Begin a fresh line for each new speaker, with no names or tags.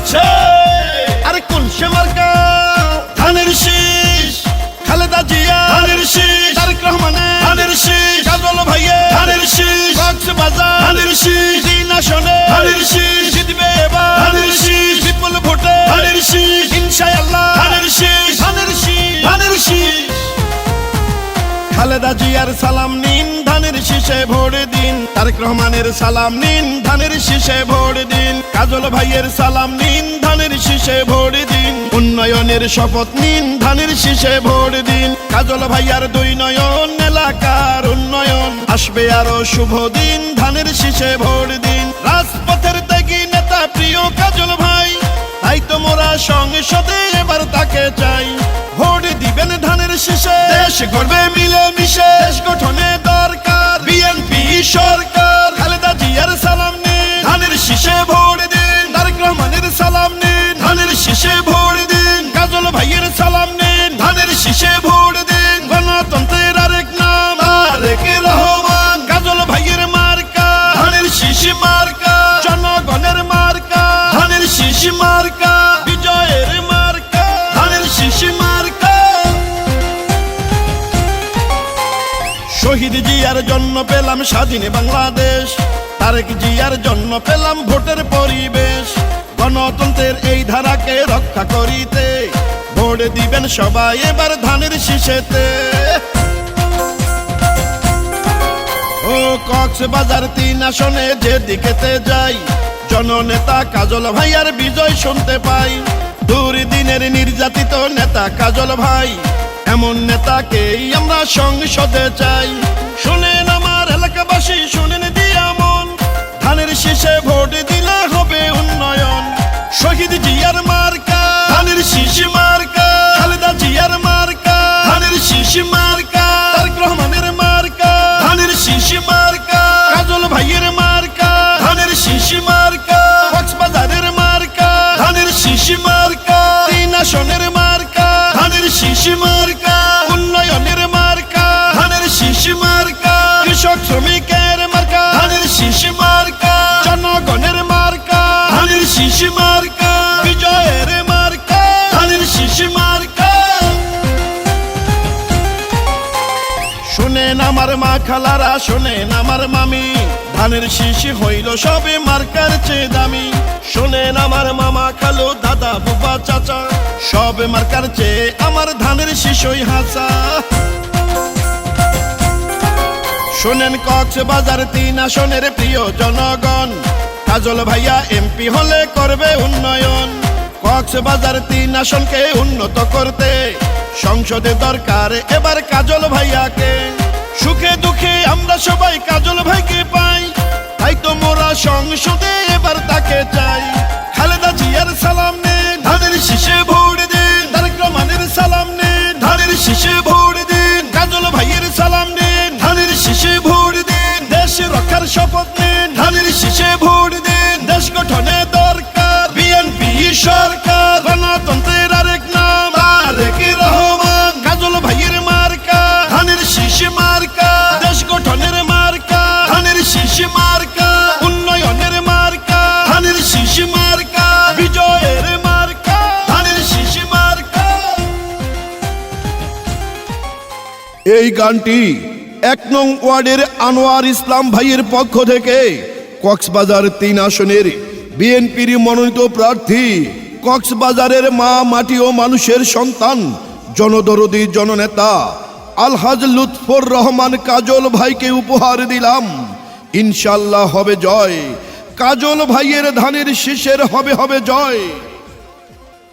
আছে। আরে কোন সে মার্কা? ধানের শীষ খালেদা জিয়া। ধানের শীষ তারেক রহমানের। ধানের শীষ কাজল ভাইয়ে ধানের শীষ কক্সবাজার। ধানের শীষ আসনে ধানের শীষ জিতবে এবার। ধানের শীষ বিপুল ভোটে। ধানের শীষ ইনশাআল্লাহ। ধানের শীষ ধানের শীষ। ধানের শীষ। খালেদা জিয়ার সালাম নিন ধানের শীষে ভোট দিন। তারেক রহমানের সালাম নিন ধানের শীষে ভোট দিন। কাজল ভাইয়ের সালাম নিন, ধানের শীষে ভোট দিন। উন্নয়নের শপথ নিন, ধানের শীষে ভোট দিন। কাজল ভাইয়ার দুই নয়ন, এলাকার উন্নয়ন। আসবে আরও শুভ দিন, ধানের শীষে ভোট দিন। রাজপথের ত্যাগী নেতা প্রিয় কাজল ভাই, তাই তো মোরা সংসদে এবার তাকে চাই। ভোট দিবেন ধানের শীষে, দেশ গড়বে মিলে মিশে শীষে ভোট দিন। কাজল ভাইয়ের সালাম নিন। ধানের শীষে ভোট দিন। গণতন্ত্রের আরেক নাম, আরেক রহমান কাজল ভাইয়ের মার্কা, ধানের শীষ মার্কা, জনগণের মার্কা। ধানের শীষ মার্কা, বিজয়ের মার্কা। ধানের শীষ মার্কা। শহীদ জিয়ার জন্য পেলাম স্বাধীন বাংলাদেশ। তারেক জিয়ার জন্য পেলাম ভোটের পরিবেশ। গণতন্ত্রের এই ধারাকে রক্ষা করিতে ভোট দিবেন সবাই এবার ধানের শীষেতে। ও কক্সবাজার তিন আসনে যে দিকেতে যাই, জননেতা কাজল ভাইয়ার বিজয় শুনতে পাই। দূর দিনের নির্যাতিত নেতা কাজল ভাই, এমন নেতাকেই আমরা সংসদে চাই। শুনেন আমার এলাকাবাসী, শুনেন দিয়া মন। ধানের শীষে ভোট শ্রমিকের মার্কা ধানের শীষ মার্কা জনগণের মার্কা ধানের শীষ মার্কা বিজয়ের মার্কা। ধানের শীষ মার্কা। শুনেন আমার মা খালারা শুনেন আমার মামি ধানের শিশি হইল সবে মার্কার চেয়ে দামি। শুনেন আমার মামা খালো দাদা বুবা চাচা সবে মার্কার চেয়ে আমার ধানের শিশুই হাসা শোনেন কক্সবাজার তিন আসনের প্রিয় জনগণ। কাজল ভাইয়া এমপি হলে করবে উন্নয়ন। কক্সবাজার তিন আসনকে উন্নত করতে সংসদে দরকার এবার কাজল ভাইয়াকে। সুখে দুঃখে আমরা সবাই কাজল ভাইকে পাই। তাই তো মোরা সংসদে এবার তাকে চাই। খালেদা জিয়ার সালাম নেন। ধানের শীষে
এই গানটি এক নং ওয়ার্ডের আনোয়ার ইসলাম ভাইয়ের পক্ষ থেকে কক্সবাজার তিন আসনের বিএনপির মনোনীত প্রার্থী, কক্সবাজারের মা, মাটি ও মানুষের সন্তান, জনদরদি জননেতা আলহাজ লুৎফর রহমান কাজল ভাইকে উপহার দিলাম। ইনশাল্লাহ হবে জয়। কাজল ভাইয়ের ধানের শীষের হবে হবে জয়।